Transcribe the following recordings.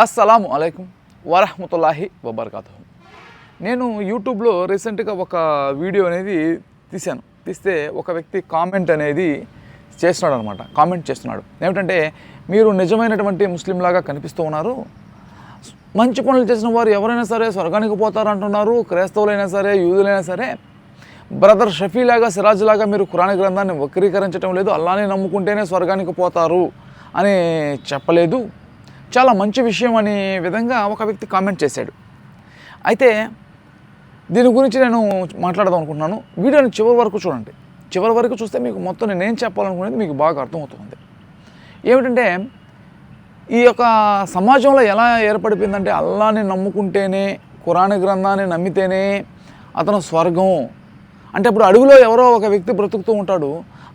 అస్సలాము అలైకుం వరహమతుల్లాహి వబర్కాతు నేను యూట్యూబ్లో రీసెంట్గా ఒక వీడియో అనేది తీశాను. తీస్తే ఒక వ్యక్తి కామెంట్ అనేది చేస్తున్నాడు అనమాట కామెంట్ చేస్తున్నాడు. ఏమిటంటే మీరు నిజమైనటువంటి ముస్లింలాగా కనిపిస్తూ ఉన్నారు. మంచి పనులు చేసిన వారు ఎవరైనా సరే స్వర్గానికి పోతారంటున్నారు. క్రైస్తవులైనా సరే యూదులైనా సరే బ్రదర్ షఫీలాగా సిరాజ్లాగా మీరు కురాణ గ్రంథాన్ని వక్రీకరించడం లేదు. అల్లానే నమ్ముకుంటేనే స్వర్గానికి పోతారు అని చెప్పలేదు. చాలా మంచి విషయం అనే విధంగా ఒక వ్యక్తి కామెంట్ చేశాడు. అయితే దీని గురించి నేను మాట్లాడదాం అనుకుంటున్నాను. వీడియోని చివరి వరకు చూడండి. చివరి వరకు చూస్తే మీకు మొత్తం నేను ఏం చెప్పాలనుకునేది మీకు బాగా అర్థమవుతుంది. ఏమిటంటే ఈ యొక్క సమాజంలో ఎలా ఏర్పడిపోయిందంటే అల్లాని నమ్ముకుంటేనే ఖురాన్ గ్రంథాన్ని నమ్మితేనే అతను స్వర్గం. అంటే ఇప్పుడు అడవిలో ఎవరో ఒక వ్యక్తి బ్రతుకుతూ ఉంటాడు.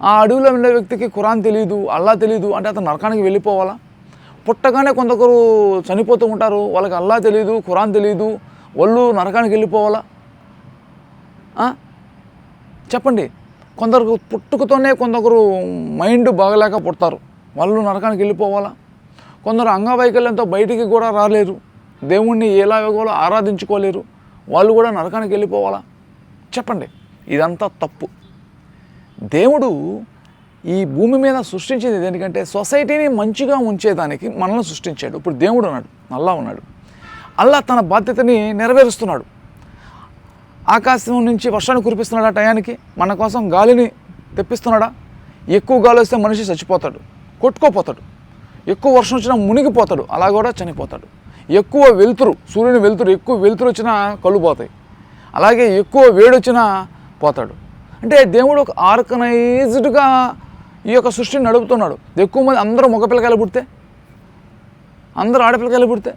ఆ అడవిలో ఉండే వ్యక్తికి ఖురాన్ తెలియదు అల్లా తెలియదు అంటే అతను నరకానికి వెళ్ళిపోవాలా? పుట్టగానే కొందరు చనిపోతూ ఉంటారు. వాళ్ళకి అల్లా తెలియదు ఖురాన్ తెలియదు వాళ్ళు నరకానికి వెళ్ళిపోవాలా? చెప్పండి. కొందరు పుట్టుకతోనే కొందరు మైండ్ బాగలేక పుడతారు. వాళ్ళు నరకానికి వెళ్ళిపోవాలా? కొందరు అంగవైకల్యంతో బయటికి కూడా రాలేరు. దేవుణ్ణి ఎలాగోలో ఆరాధించుకోలేరు. వాళ్ళు కూడా నరకానికి వెళ్ళిపోవాలా? చెప్పండి. ఇదంతా తప్పు. దేవుడు ఈ భూమి మీద సృష్టించింది దేనికంటే సొసైటీని మంచిగా ఉంచేదానికి మనల్ని సృష్టించాడు. ఇప్పుడు దేవుడు ఉన్నాడు అల్లా ఉన్నాడు. అల్లా తన బాధ్యతని నెరవేరుస్తున్నాడు. ఆకాశం నుంచి వర్షాన్ని కురిపిస్తున్నాడా టయానికి? మన కోసం గాలిని తెప్పిస్తున్నాడా? ఎక్కువ గాలి వస్తే మనిషి చచ్చిపోతాడు కొట్టుకోపోతాడు. ఎక్కువ వర్షం వచ్చినా మునిగిపోతాడు అలా కూడా చనిపోతాడు. ఎక్కువ వెలుతురు సూర్యుని వెలుతురు ఎక్కువ వెలుతురు వచ్చినా కళ్ళు పోతాయి. అలాగే ఎక్కువ వేడి వచ్చినా పోతాడు. అంటే దేవుడు ఒక ఆర్గనైజ్డ్గా ఈ యొక్క సృష్టిని నడుపుతున్నాడు. ఎక్కువ మంది అందరూ మగపిల్లకాయలు పుడితే అందరూ ఆడపిల్లకాయలు పుడితే.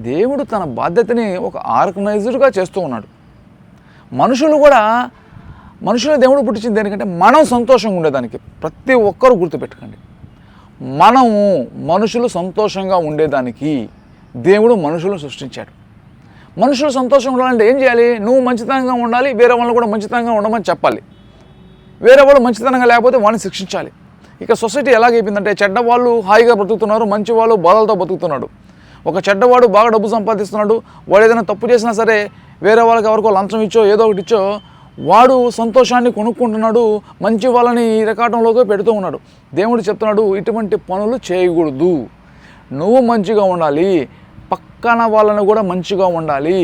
దేవుడు తన బాధ్యతని ఒక ఆర్గనైజ్డ్గా చేస్తూ ఉన్నాడు. మనుషులు కూడా మనుషులు దేవుడు పుట్టించింది దేనికంటే మనం సంతోషంగా ఉండేదానికి. ప్రతి ఒక్కరూ గుర్తుపెట్టుకోండి. మనము మనుషులు సంతోషంగా ఉండేదానికి దేవుడు మనుషులను సృష్టించాడు. మనుషులు సంతోషంగా ఉండాలంటే ఏం చేయాలి? నువ్వు మంచితనంగా ఉండాలి వేరే వాళ్ళు కూడా మంచితనంగా ఉండమని చెప్పాలి. వేరే వాళ్ళు మంచితనంగా లేకపోతే వాడిని శిక్షించాలి. ఇక సొసైటీ ఎలాగైపోయిందంటే చెడ్డవాళ్ళు హాయిగా బ్రతుకుతున్నారు మంచి వాళ్ళు బాధలతో బతుకుతున్నాడు. ఒక చెడ్డవాడు బాగా డబ్బు సంపాదిస్తున్నాడు వాడు ఏదైనా తప్పు చేసినా సరే వేరే వాళ్ళకి ఎవరికో లంచం ఇచ్చో ఏదో ఒకటి ఇచ్చో వాడు సంతోషాన్ని కొనుక్కుంటున్నాడు మంచి వాళ్ళని ఈ రకాటంలోకి పెడుతూ ఉన్నాడు. దేవుడు చెప్తున్నాడు ఇటువంటి పనులు చేయకూడదు. నువ్వు మంచిగా ఉండాలి పక్కన వాళ్ళని కూడా మంచిగా ఉండాలి.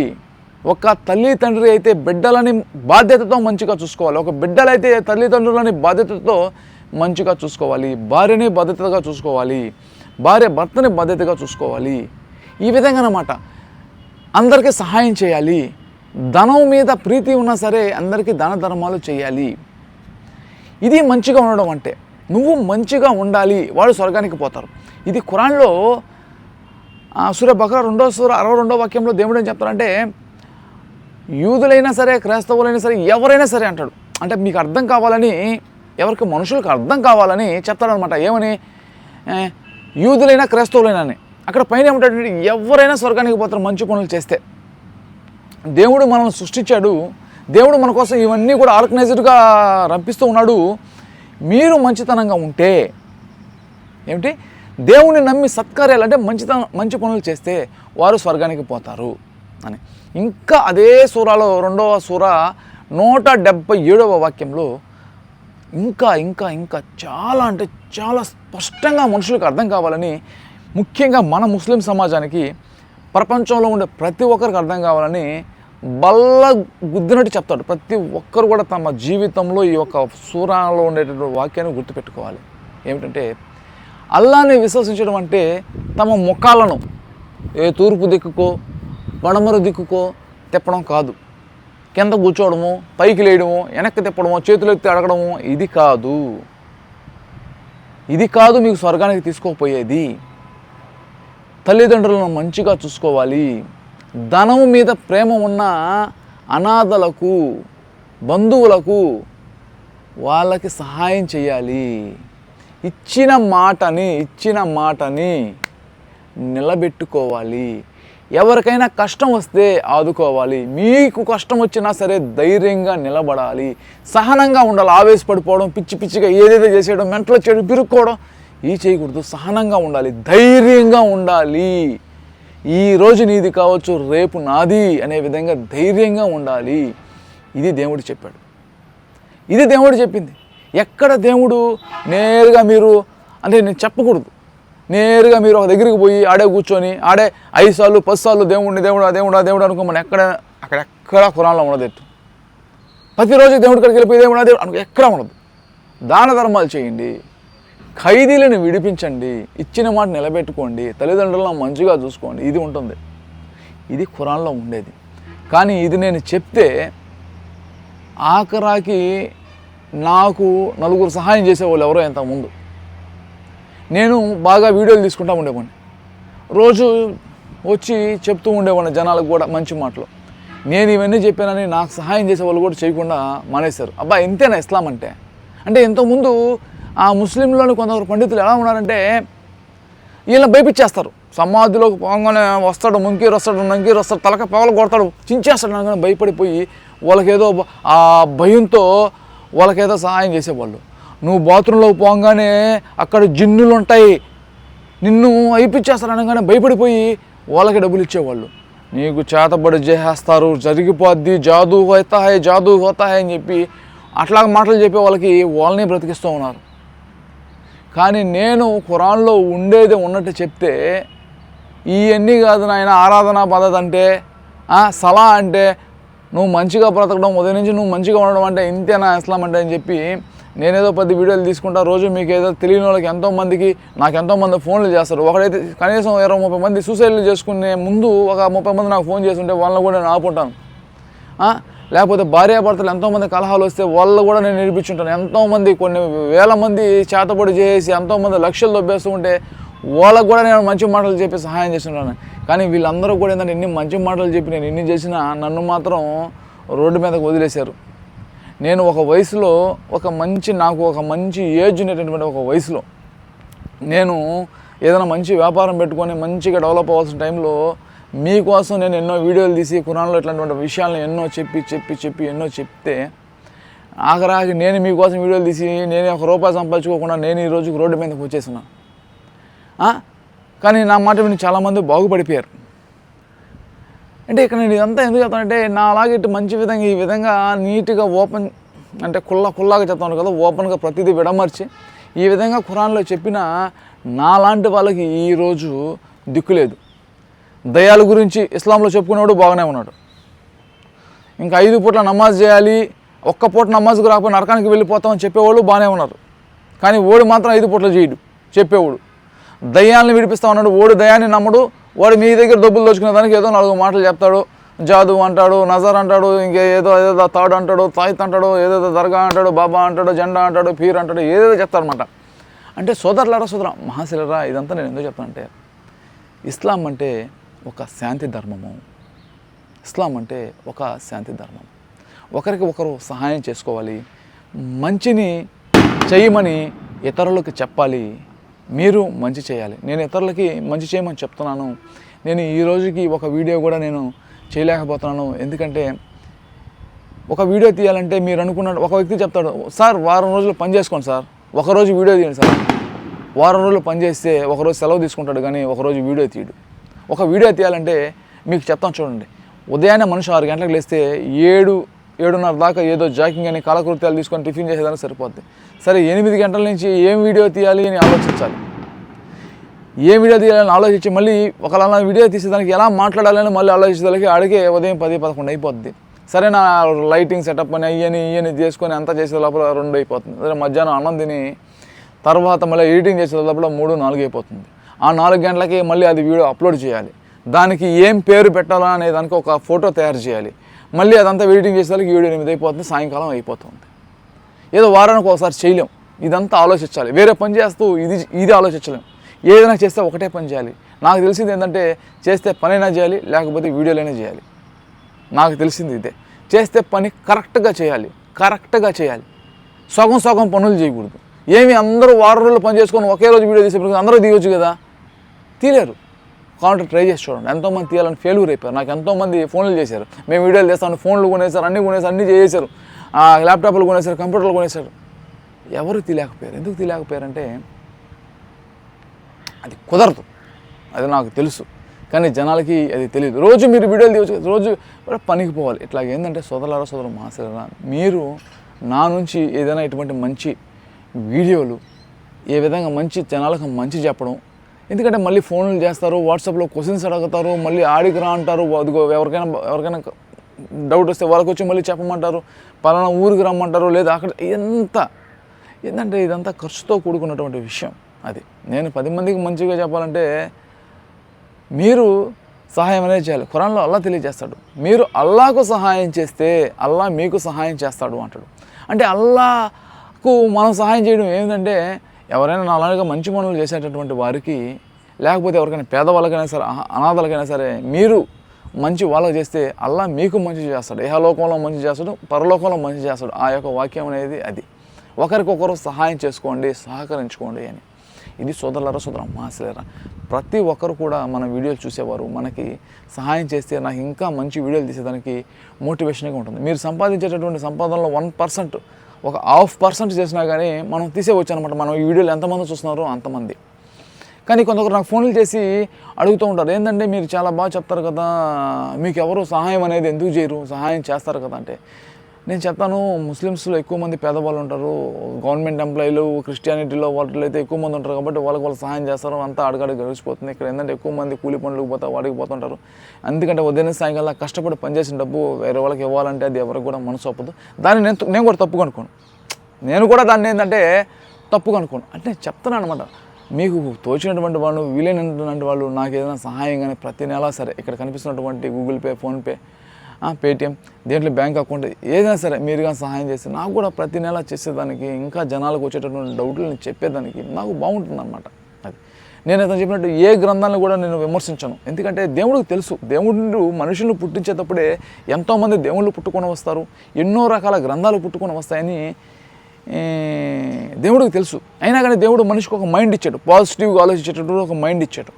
ఒక తల్లి తండ్రి అయితే బిడ్డలని బాధ్యతతో మంచిగా చూసుకోవాలి. ఒక బిడ్డలైతే తల్లిదండ్రులని బాధ్యతతో మంచిగా చూసుకోవాలి. భార్యని బాధ్యతగా చూసుకోవాలి. భార్య భర్తని బాధ్యతగా చూసుకోవాలి. ఈ విధంగా అన్నమాట అందరికీ సహాయం చేయాలి. ధనం మీద ప్రీతి ఉన్నా సరే అందరికీ దాన ధర్మాలు చేయాలి. ఇది మంచిగా ఉండడం అంటే నువ్వు మంచిగా ఉండాలి వాళ్ళు స్వర్గానికి పోతారు. ఇది ఖురాన్లో సూర్య బకరా రెండో సూర అరవై రెండో వాక్యంలో దేవుడు ఏం చెప్తారంటే యూదులైనా సరే క్రైస్తవులైనా సరే ఎవరైనా సరే అంటాడు. అంటే మీకు అర్థం కావాలని ఎవరికి మనుషులకు అర్థం కావాలని చెప్తాడనమాట ఏమని? యూదులైనా క్రైస్తవులైనా అని. అక్కడ పైన ఏమంటాడంటే ఎవరైనా స్వర్గానికి పోతారు మంచి పనులు చేస్తే. దేవుడు మనల్ని సృష్టించాడు. దేవుడు మన కోసం ఇవన్నీ కూడా ఆర్గనైజ్డ్గా రంపిస్తూ ఉన్నాడు. మీరు మంచితనంగా ఉంటే ఏమిటి? దేవుణ్ణి నమ్మి సత్కార్యాలు అంటే మంచితనం మంచి పనులు చేస్తే వారు స్వర్గానికి పోతారు అని. ఇంకా అదే సూరాలో రెండవ సూర నూట డెబ్బై ఏడవ వాక్యంలో ఇంకా ఇంకా ఇంకా చాలా అంటే చాలా స్పష్టంగా మనుషులకు అర్థం కావాలని ముఖ్యంగా మన ముస్లిం సమాజానికి ప్రపంచంలో ఉండే ప్రతి ఒక్కరికి అర్థం కావాలని బల్ల గుద్దినట్టు చెప్తాడు. ప్రతి ఒక్కరు కూడా తమ జీవితంలో ఈ యొక్క సూరాలో ఉండేటటువంటి వాక్యాన్ని గుర్తుపెట్టుకోవాలి. ఏమిటంటే అల్లాని విశ్వసించడం అంటే తమ ముఖాలను ఏ తూర్పు దిక్కుకో పడమర దిక్కుకో తిప్పడం కాదు. కింద కూర్చోవడము పైకి లేయడము వెనక్కి తిప్పడము చేతులు ఎత్తి అడగడము ఇది కాదు. ఇది కాదు మీకు స్వర్గానికి తీసుకోపోయేది. తల్లిదండ్రులను మంచిగా చూసుకోవాలి. ధనం మీద ప్రేమ ఉన్న అనాథలకు బంధువులకు వాళ్ళకి సహాయం చేయాలి. ఇచ్చిన మాటని ఇచ్చిన మాటని నిలబెట్టుకోవాలి. ఎవరికైనా కష్టం వస్తే ఆదుకోవాలి. మీకు కష్టం వచ్చినా సరే ధైర్యంగా నిలబడాలి. సహనంగా ఉండాలి. ఆవేశపడిపోవడం పిచ్చి పిచ్చిగా ఏదేదో చేసేయడం మెంటలో చేయడం పిరుక్కోవడం ఈ చేయకూడదు. సహనంగా ఉండాలి. ధైర్యంగా ఉండాలి. ఈ రోజు నీది కావచ్చు రేపు నాది అనే విధంగా ధైర్యంగా ఉండాలి. ఇది దేవుడు చెప్పాడు. ఇది దేవుడు చెప్పింది. ఎక్కడ దేవుడు నేరుగా మీరు అంటే నేను చెప్పకూడదు. నేరుగా మీరు ఒక దగ్గరికి పోయి ఆడే కూర్చొని ఆడే ఐదు సార్లు పది సార్లు దేవుడిని దేవుడు దేవుడా దేవుడు అనుకోమని ఎక్కడ అక్కడ ఎక్కడ కురాల్లో ఉండదు. ప్రతిరోజు దేవుడి కాడికి వెళ్ళిపోయి దేవుడు దేవుడు అనుకో ఎక్కడ ఉండదు. దాన ధర్మాలు చేయండి. ఖైదీలను విడిపించండి. ఇచ్చిన మాట నిలబెట్టుకోండి. తల్లిదండ్రులను మంచిగా చూసుకోండి. ఇది ఉంటుంది. ఇది ఖురాన్లో ఉండేది. కానీ ఇది నేను చెప్తే ఆఖరాకి నాకు నలుగురు సహాయం చేసేవాళ్ళు ఎవరో ఇంతకుముందు. నేను బాగా వీడియోలు తీసుకుంటూ ఉండేవాడిని. రోజు వచ్చి చెప్తూ ఉండేవాడిని జనాలకు కూడా మంచి మాటలు. నేను ఇవన్నీ చెప్పానని నాకు సహాయం చేసే వాళ్ళు కూడా చేయకుండా మానేశారు. అబ్బా ఇంతేనా ఇస్లాం అంటే? అంటే ఇంతకుముందు ఆ ముస్లింలోని కొందరు పండితులు ఎలా ఉన్నారంటే వీళ్ళని భయపించేస్తారు. సమాధిలోకి పోగానే వస్తాడు ముంకీరు వస్తాడు నంకీరు వస్తాడు తలక పగలు కొడతాడు చించేస్తాడు అనగానే భయపడిపోయి వాళ్ళకేదో ఆ భయంతో వాళ్ళకేదో సహాయం చేసేవాళ్ళు. నువ్వు బాత్రూంలో పోగానే అక్కడ జిన్నులు ఉంటాయి నిన్ను అయిపించేస్తారు అనగానే భయపడిపోయి వాళ్ళకి డబ్బులు ఇచ్చేవాళ్ళు. నీకు చేతబడి చేసేస్తారు జరిగిపోద్ది జాదు అవుతాయి జాదు అవుతాయి అని చెప్పి అట్లా మాటలు చెప్పే వాళ్ళకి వాళ్ళని బ్రతికిస్తూ ఉన్నారు. కానీ నేను ఖురాన్లో ఉండేది ఉన్నట్టు చెప్తే ఇవన్నీ కాదు నాయన ఆరాధనా పద్ధతి అంటే సలా అంటే నువ్వు మంచిగా బ్రతకడం ఉదయం నుంచి నువ్వు మంచిగా ఉండడం అంటే ఇంతేనా ఇస్లాం అంటే అని చెప్పి నేనేదో పది వీడియోలు తీసుకుంటా రోజు మీకు ఏదో తెలియని వాళ్ళకి ఎంతోమందికి నాకు ఎంతోమంది ఫోన్లు చేస్తారు. ఒకడైతే కనీసం ఇరవై ముప్పై మంది సూసైడ్లు చేసుకునే ముందు ఒక ముప్పై మంది నాకు ఫోన్ చేస్తుంటే వాళ్ళని కూడా నేను ఆపుంటాను లేకపోతే భార్యాభర్తలు ఎంతోమంది కలహాలు వస్తే వాళ్ళు కూడా నేను నేర్పించుంటాను. ఎంతోమంది కొన్ని వేల మంది చేతపడి చేసి ఎంతోమంది లక్షలు దొబ్బేస్తూ ఉంటే వాళ్ళకు కూడా నేను మంచి మాటలు చెప్పి సహాయం చేస్తుంటాను. కానీ వీళ్ళందరూ కూడా ఏంటంటే ఎన్ని మంచి మాటలు చెప్పి నేను ఎన్ని చేసినా నన్ను మాత్రం రోడ్డు మీదకి వదిలేశారు. నేను ఒక వయసులో ఒక మంచి నాకు ఒక మంచి ఏజ్ ఉండేటటువంటి ఒక వయసులో నేను ఏదైనా మంచి వ్యాపారం పెట్టుకొని మంచిగా డెవలప్ అవ్వాల్సిన టైంలో మీకోసం నేను ఎన్నో వీడియోలు తీసి కురాన్లో ఇట్లాంటి విషయాలను ఎన్నో చెప్పి చెప్పి చెప్పి ఎన్నో చెప్తే ఆఖరాకి నేను మీకోసం వీడియోలు తీసి నేను ఒక రూపాయి సంపాదించుకోకుండా నేను ఈ రోజుకి రోడ్డు మీదకి వచ్చేసిన కానీ నా మాట విని చాలామంది బాగుపడిపోయారు. అంటే ఇక్కడ నేను ఇదంతా ఎందుకు చెప్తానంటే నా అలాగే ఇటు మంచి విధంగా ఈ విధంగా నీట్గా ఓపెన్ అంటే కుల్ల కుల్లాగా చెప్తాను కదా ఓపెన్గా ప్రతిదీ విడమర్చి ఈ విధంగా ఖురాన్లో చెప్పిన నాలాంటి వాళ్ళకి ఈరోజు దిక్కు లేదు. దయాల గురించి ఇస్లాంలో చెప్పుకునేవాడు బాగానే ఉన్నాడు. ఇంకా ఐదు పూట్ల నమాజ్ చేయాలి ఒక్క పూట నమాజ్కి రాకపోయి నరకానికి వెళ్ళిపోతామని చెప్పేవాళ్ళు బాగానే ఉన్నారు. కానీ ఓడి మాత్రం ఐదు పూట్ల చేయడు చెప్పేవాడు. దయ్యాలను విడిపిస్తా ఉన్నాడు ఓడి దయాన్ని నమ్మడు వాడు మీ దగ్గర డబ్బులు దోచుకునే దానికి ఏదో నాలుగు మాటలు చెప్తాడు జాదు అంటాడు నజర్ అంటాడు ఇంకా ఏదో ఏదో తాడు అంటాడు తాయిత్ అంటాడు ఏదేదో దర్గా అంటాడు బాబా అంటాడు జెండా అంటాడు పీర్ అంటాడు ఏదేదో చెప్తారనమాట అంటే సోదరులారా సోదరా మహాశిలరా ఇదంతా నేను ఎందుకు చెప్తానంటే ఇస్లాం అంటే ఒక శాంతి ధర్మము. ఇస్లాం అంటే ఒక శాంతి ధర్మం. ఒకరికి ఒకరు సహాయం చేసుకోవాలి మంచిని చేయమని ఇతరులకు చెప్పాలి మీరు మంచి చేయాలి. నేను ఇతరులకి మంచి చేయమని చెప్తున్నాను. నేను ఈ రోజుకి ఒక వీడియో కూడా నేను చేయలేకపోతున్నాను. ఎందుకంటే ఒక వీడియో తీయాలంటే మీరు అనుకున్నాడు ఒక వ్యక్తి చెప్తాడు సార్ వారం రోజులు పని చేసుకోండి సార్. ఒకరోజు వీడియో తీయండి సార్. వారం రోజులు పని చేస్తే ఒకరోజు సెలవు తీసుకుంటాడు కానీ ఒకరోజు వీడియో తీయడు. ఒక వీడియో తీయాలంటే మీకు చెప్తాను చూడండి. ఉదయాన్నే మనిషి ఆరు గంటలకు లేస్తే ఏడు ఏడున్నర దాకా ఏదో జాకింగ్ అని కాలకృత్యాలు తీసుకొని టిఫిన్ చేసేదానికి సరిపోద్ది. సరే ఎనిమిది గంటల నుంచి ఏం వీడియో తీయాలి అని ఆలోచించాలి. ఏ వీడియో తీయాలని ఆలోచించి మళ్ళీ ఒకలా వీడియో తీసేదానికి ఎలా మాట్లాడాలని మళ్ళీ ఆలోచించడానికి అడిగే ఉదయం పది పదకొండు అయిపోద్ది. సరే నా లైటింగ్ సెటప్ అని అయ్యని ఇయ్యని చేసుకొని అంతా చేసే లోపల రెండు అయిపోతుంది. సరే మధ్యాహ్నం అన్నం తిని తర్వాత మళ్ళీ ఎడిటింగ్ చేసే లోపల మూడు నాలుగు అయిపోతుంది. ఆ నాలుగు గంటలకి మళ్ళీ అది వీడియో అప్లోడ్ చేయాలి. దానికి ఏం పేరు పెట్టాలా అనే దానికి ఒక ఫోటో తయారు చేయాలి. మళ్ళీ అదంతా ఎడిటింగ్ చేసేసరికి వీడియో ఎనిమిది అయిపోతుంది సాయంకాలం అయిపోతుంది. ఏదో వారానికి ఒకసారి చేయలేం. ఇదంతా ఆలోచించాలి. వేరే పని చేస్తూ ఇది ఇది ఆలోచించలేం. ఏదైనా చేస్తే ఒకటే పని చేయాలి. నాకు తెలిసింది ఏంటంటే చేస్తే పనైనా చేయాలి లేకపోతే వీడియోలైనా చేయాలి. నాకు తెలిసింది ఇదే. చేస్తే పని కరెక్ట్గా చేయాలి. కరెక్ట్గా చేయాలి. సగం సగం పనులు చేయకూడదు. ఏమి అందరూ వారం రోజులు పని చేసుకొని ఒకే రోజు వీడియో తీసేప్పుడు అందరూ తీయవచ్చు కదా? తీలేరు కావాలంటే ట్రై చేసి చూడండి. ఎంతోమంది తీయాలని ఫెయిల్యూర్ అయిపోయారు. నాకు ఎంతోమంది ఫోన్లు చేశారు. మేము వీడియోలు చేస్తాను ఫోన్లు కొనేసారు అన్నీ కొనేసారు అన్నీ చేసేసారు ల్యాప్టాప్లు కొనేసారు కంప్యూటర్లు కొనేసారు ఎవరు తీలేకపోయారు ఎందుకు తీలేకపోయారంటే అది కుదరదు. అది నాకు తెలుసు. కానీ జనాలకి అది తెలియదు రోజు మీరు వీడియోలు తీయచ్చు రోజు పనికి పోవాలి. ఇట్లా ఏంటంటే సోదరులారా సోదరు మాసరా మీరు నా నుంచి ఏదైనా ఇటువంటి మంచి వీడియోలు ఏ విధంగా మంచి జనాలకు మంచి చెప్పడం ఎందుకంటే మళ్ళీ ఫోన్లు చేస్తారు వాట్సాప్లో క్వశ్చన్స్ అడుగుతారు మళ్ళీ ఆడికి రా అంటారు అదిగో ఎవరికైనా ఎవరికైనా డౌట్ వస్తే వాళ్ళకి వచ్చి మళ్ళీ చెప్పమంటారు పలానా ఊరికి రమ్మంటారు లేదా అక్కడ ఎంత ఏంటంటే ఇదంతా ఖర్చుతో కూడుకున్నటువంటి విషయం అది. నేను పది మందికి మంచిగా చెప్పాలంటే మీరు సహాయం అనేది చేయాలి. ఖురాన్లో అల్లా తెలియజేస్తాడు. మీరు అల్లాకు సహాయం చేస్తే అల్లా మీకు సహాయం చేస్తాడు అంటాడు. అంటే అల్లాకు మనం సహాయం చేయడం ఏంటంటే ఎవరైనా నాలాగా మంచి పనులు చేసేటటువంటి వారికి లేకపోతే ఎవరికైనా పేదవాళ్ళకైనా సరే అహ- అనాథలకైనా సరే మీరు మంచి వాళ్ళకి చేస్తే అల్లా మీకు మంచి చేస్తాడు. ఇహలోకంలో మంచి చేస్తాడు పరలోకంలో మంచి చేస్తాడు. ఆ యొక్క వాక్యం అనేది అది. ఒకరికొకరు సహాయం చేసుకోండి సహకరించుకోండి అని. ఇది సోదరులరా సోదర మాసలేరా ప్రతి ఒక్కరు కూడా మన వీడియోలు చూసేవారు. మనకి సహాయం చేస్తే నాకు ఇంకా మంచి వీడియోలు తీసేదానికి మోటివేషన్గా ఉంటుంది. మీరు సంపాదించేటటువంటి సంపాదనలో వన్ పర్సెంట్ ఒక హాఫ్ పర్సెంట్ చేసినా కానీ మనం తీసేవచ్చు అనమాట మనం ఈ వీడియోలు ఎంతమంది చూస్తున్నారో అంతమంది. కానీ కొందరు నాకు ఫోన్లు చేసి అడుగుతూ ఉంటారు. ఏంటంటే మీరు చాలా బాగా చెప్తారు కదా మీకు ఎవరు సహాయం అనేది ఎందుకు చేయరు సహాయం చేస్తారు కదా అంటే. నేను చెప్తాను ముస్లిమ్స్లో ఎక్కువ మంది పేదవాళ్ళు ఉంటారు. గవర్నమెంట్ ఎంప్లాయీలు క్రిస్టియానిటీలో వాటిలో అయితే ఎక్కువ మంది ఉంటారు కాబట్టి వాళ్ళకి వాళ్ళు సహాయం చేస్తారు. అంతా అడగడ గడిచిపోతుంది. ఇక్కడ ఏంటంటే ఎక్కువ మంది కూలి పనులకు పోతా వాడికి పోతుంటారు ఎందుకంటే ఉదయం సాయంకాలం కష్టపడి పనిచేసిన డబ్బు వేరే వాళ్ళకి ఇవ్వాలంటే అది ఎవరికి కూడా మనసు ఒప్పదు. దాన్ని నేను నేను కూడా తప్పు కనుకోను నేను కూడా దాన్ని ఏంటంటే తప్పుగా అనుకోను అంటే నేను చెప్తున్నాను అనమాట మీకు తోచినటువంటి వాళ్ళు వీలైనటువంటి వాళ్ళు నాకు ఏదైనా సహాయం కానీ ప్రతి నెల సరే ఇక్కడ కనిపిస్తున్నటువంటి గూగుల్ పే ఫోన్పే పేటిఎం దేంట్లో బ్యాంక్ అకౌంట్ ఏదైనా సరే మీరు కానీ సహాయం చేస్తే నాకు కూడా ప్రతి నెల చేసేదానికి ఇంకా జనాలకు వచ్చేటటువంటి డౌట్లను చెప్పేదానికి నాకు బాగుంటుంది అనమాట అది. నేను అతను చెప్పినట్టు ఏ గ్రంథాలను కూడా నేను విమర్శించను. ఎందుకంటే దేవుడికి తెలుసు దేవుడు మనుషులను పుట్టించేటప్పుడే ఎంతోమంది దేవుళ్ళు పుట్టుకొని వస్తారు ఎన్నో రకాల గ్రంథాలు పుట్టుకొని వస్తాయని దేవుడికి తెలుసు. అయినా కానీ దేవుడు మనిషికి ఒక మైండ్ ఇచ్చాడు పాజిటివ్గా ఆలోచించేటప్పుడు ఒక మైండ్ ఇచ్చాడు.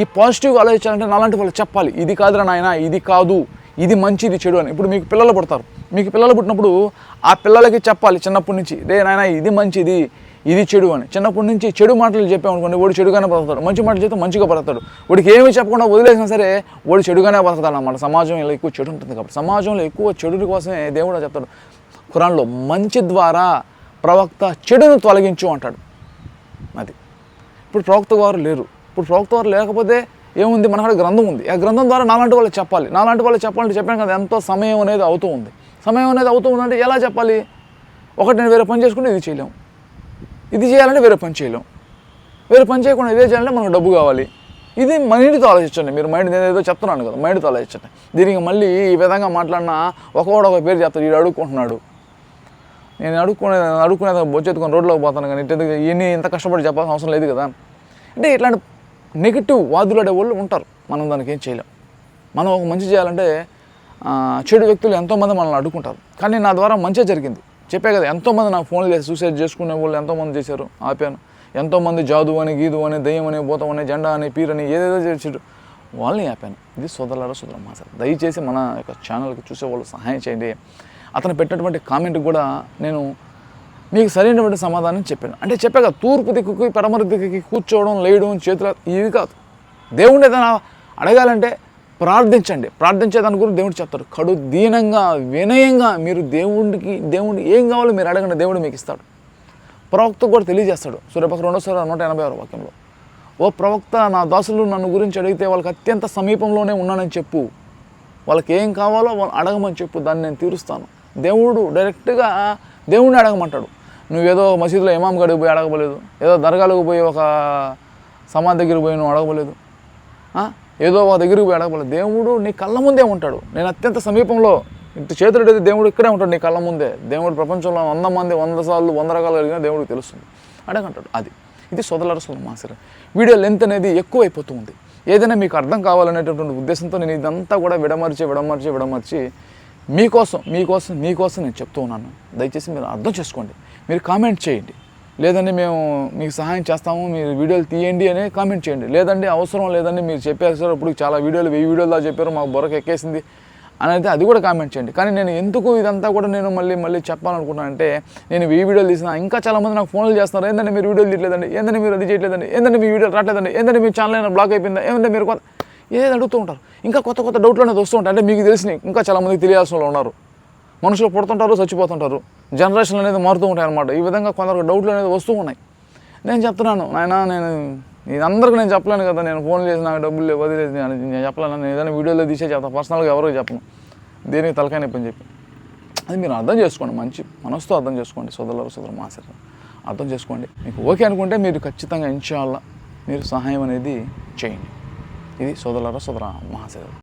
ఈ పాజిటివ్గా ఆలోచించాలంటే నాలాంటి వాళ్ళు చెప్పాలి ఇది కాదురా నాయన ఇది కాదు. ఇది మంచి ఇది చెడు అని. ఇప్పుడు మీకు పిల్లలు పుడతారు. మీకు పిల్లలు పుట్టినప్పుడు ఆ పిల్లలకి చెప్పాలి చిన్నప్పటి నుంచి రే నాయన ఇది మంచిది ఇది చెడు అని. చిన్నప్పటి నుంచి చెడు మాటలు చెప్పామనుకోండి వాడు చెడుగానే బ్రతుకుతాడు మంచి మాటలు చెప్తే మంచిగా బ్రతుకుతాడు వాడికి ఏమి చెప్పకుండా వదిలేసినా సరే వాడు చెడుగానే బ్రతుకుతాడు అన్నమాట. సమాజంలో ఎక్కువ చెడు ఉంటుంది కాబట్టి. సమాజంలో ఎక్కువ చెడు కోసమే దేవుడు చెప్తాడు. ఖురాన్లో మంచి ద్వారా ప్రవక్త చెడును తొలగించు అంటాడు. అది. ఇప్పుడు ప్రవక్త వారు లేరు. ఇప్పుడు ప్రవక్త వారు లేకపోతే ఏముంది? మన కూడా గ్రంథం ఉంది. ఆ గ్రంథం ద్వారా నాలాంటి వాళ్ళు చెప్పాలి. నాలాంటి వాళ్ళు చెప్పాలంటే చెప్పాను కదా ఎంతో సమయం అనేది అవుతూ ఉంది. సమయం అనేది అవుతూ ఉందంటే ఎలా చెప్పాలి? ఒకటి నేను వేరే పని చేసుకుంటే ఇది చేయలేం. ఇది చేయాలంటే వేరే పని చేయలేం. వేరే పని చేయకుండా ఇదే చేయాలంటే మనకు డబ్బు కావాలి. ఇది మైండ్తో ఆలోచించండి. మీరు మైండ్ నేను ఏదో చెప్తున్నాను కదా మైండ్తో ఆలోచించండి. దీనికి మళ్ళీ ఈ విధంగా మాట్లాడినా ఒకవాడు ఒక పేరు చెప్తాడు వీడు అడుక్కుంటున్నాడు. నేను అడుక్కునే అడుక్కునే బొచ్చెత్తుకొని రోడ్లోకి పోతాను కానీ ఇంత ఇంత కష్టపడి చెప్పాల్సిన అవసరం లేదు కదా. అంటే ఇట్లాంటి నెగిటివ్ వాదులాడే వాళ్ళు ఉంటారు. మనం దానికి ఏం చేయలేం. మనం ఒక మంచి చేయాలంటే చెడు వ్యక్తులు ఎంతోమంది మనల్ని అడ్డుకుంటారు. కానీ నా ద్వారా మంచిగా జరిగింది. చెప్పే కదా ఎంతోమంది నాకు ఫోన్లు చేసి సూసైడ్ చేసుకునే వాళ్ళు ఎంతోమంది చేశారు ఆపాను. ఎంతోమంది జాదు అని గీదు అని దయ్యం అని భూతం అని జెండా అని పీరని ఏదేదో చేసాడు వాళ్ళని ఆపాను. ఇది సోదరులారా సోదరమ్మా సార్ దయచేసి మన యొక్క ఛానల్కి చూసే వాళ్ళు సహాయం చేయండి. అతను పెట్టినటువంటి కామెంట్ కూడా నేను మీకు సరైనటువంటి సమాధానం చెప్పాను. అంటే చెప్పాక తూర్పు దిక్కుకి పడమర దిక్కుకి కూర్చోవడం లేయడం చేతుల ఇవి కాదు. దేవుణ్ణి ఏదైనా అడగాలంటే ప్రార్థించండి. ప్రార్థించే దాని గురించి దేవుడు చెప్తాడు. కడు దీనంగా వినయంగా మీరు దేవుడికి దేవుడికి ఏం కావాలో మీరు అడగండి దేవుడు మీకు ఇస్తాడు. ప్రవక్త కూడా తెలియజేస్తాడు. సూర్యపక్క రెండోసారి నూట ఎనభై ఆరు వాక్యంలో. ఓ ప్రవక్త నా దాసులు నన్ను గురించి అడిగితే వాళ్ళకి అత్యంత సమీపంలోనే ఉన్నానని చెప్పు. వాళ్ళకి ఏం కావాలో వాళ్ళు అడగమని చెప్పు. దాన్ని నేను తీరుస్తాను. దేవుడు డైరెక్ట్గా దేవుణ్ణి అడగమంటాడు. నువ్వేదో మసీదులో ఇమాం గడికి పోయి అడగబోలేదు. ఏదో దర్గాలకు పోయి ఒక సమాధి దగ్గరికి పోయి నువ్వు అడగబోలేదు. ఏదో ఒక దగ్గరికి పోయి అడగబోలేదు. దేవుడు నీ కళ్ళ ముందే ఉంటాడు. నేను అత్యంత సమీపంలో ఇటు చేతులు దేవుడు ఇక్కడే ఉంటాడు నీ కళ్ళ ముందే. దేవుడు ప్రపంచంలో వంద మంది వంద సార్లు వంద రకాలు కలిగిన దేవుడికి తెలుస్తుంది. అడగంటాడు. అది. ఇది సోదరుల సోదరు మాసరు వీడియో లెంత్ అనేది ఎక్కువ అయిపోతూ ఉంది. ఏదైనా మీకు అర్థం కావాలనేటటువంటి ఉద్దేశంతో నేను ఇదంతా కూడా విడమర్చి విడమర్చి విడమర్చి మీకోసం మీకోసం మీకోసం నేను చెప్తూ ఉన్నాను. దయచేసి మీరు అర్థం చేసుకోండి. మీరు కామెంట్ చేయండి. లేదండి మేము మీకు సహాయం చేస్తాము మీరు వీడియోలు తీయండి అని కామెంట్ చేయండి. లేదండి అవసరం లేదండి మీరు చెప్పేసారు ఇప్పుడు చాలా వీడియోలు వెయ్యి వీడియోలు చెప్పారు మాకు బొరకు ఎక్కేసింది అనేది అది కూడా కామెంట్ చేయండి. కానీ నేను ఎందుకు ఇదంతా కూడా నేను మళ్ళీ మళ్ళీ చెప్పాలనుకుంటున్నానంటే నేను వెయ్యి వీడియోలు తీసిన ఇంకా చాలామంది నాకు ఫోన్లు చేస్తున్నారు ఏంటంటే మీరు వీడియోలు తీయలేదండి ఏంటంటే మీరు అది చేయట్లేదండి ఏంటంటే మీ వీడియోలు రావట్లేదండి ఏంటంటే మీ ఛానల్ అయినా బ్లాక్ అయిపోయిందా ఏంటంటే మీరు కొత్త ఏది అడుగుతూ ఉంటారు. ఇంకా కొత్త కొత్త డౌట్లు అనేది వస్తూ ఉంటాయి. అంటే మీకు తెలిసినవి ఇంకా చాలామంది తెలియాల్సిన వాళ్ళు ఉన్నారు. మనుషులు పుడుతుంటారు చచ్చిపోతుంటారు. జనరేషన్ అనేది మారుతూ ఉంటాయి అన్నమాట. ఈ విధంగా కొందరు డౌట్లు అనేది వస్తూ ఉన్నాయి. నేను చెప్తున్నాను నాయన నేను ఇది అందరికీ నేను చెప్పలేను కదా నేను ఫోన్ చేసి నాకు డబ్బులు లేవు అది లేదు నేను చెప్పలేను నేను ఏదైనా వీడియోలో తీసే చెప్తాను పర్సనల్గా ఎవరికి చెప్పను. దేనికి తలకాయ నొప్పని చెప్పి. అది మీరు అర్థం చేసుకోండి మంచి మనసుతో అర్థం చేసుకోండి సోదరులు సోదరు మాసారు అర్థం చేసుకోండి. మీకు ఓకే అనుకుంటే మీరు ఖచ్చితంగా ఇన్షాల్లా మీరు సహాయం అనేది చేయండి. ఇది సోదరుల సోదర మహాశయులు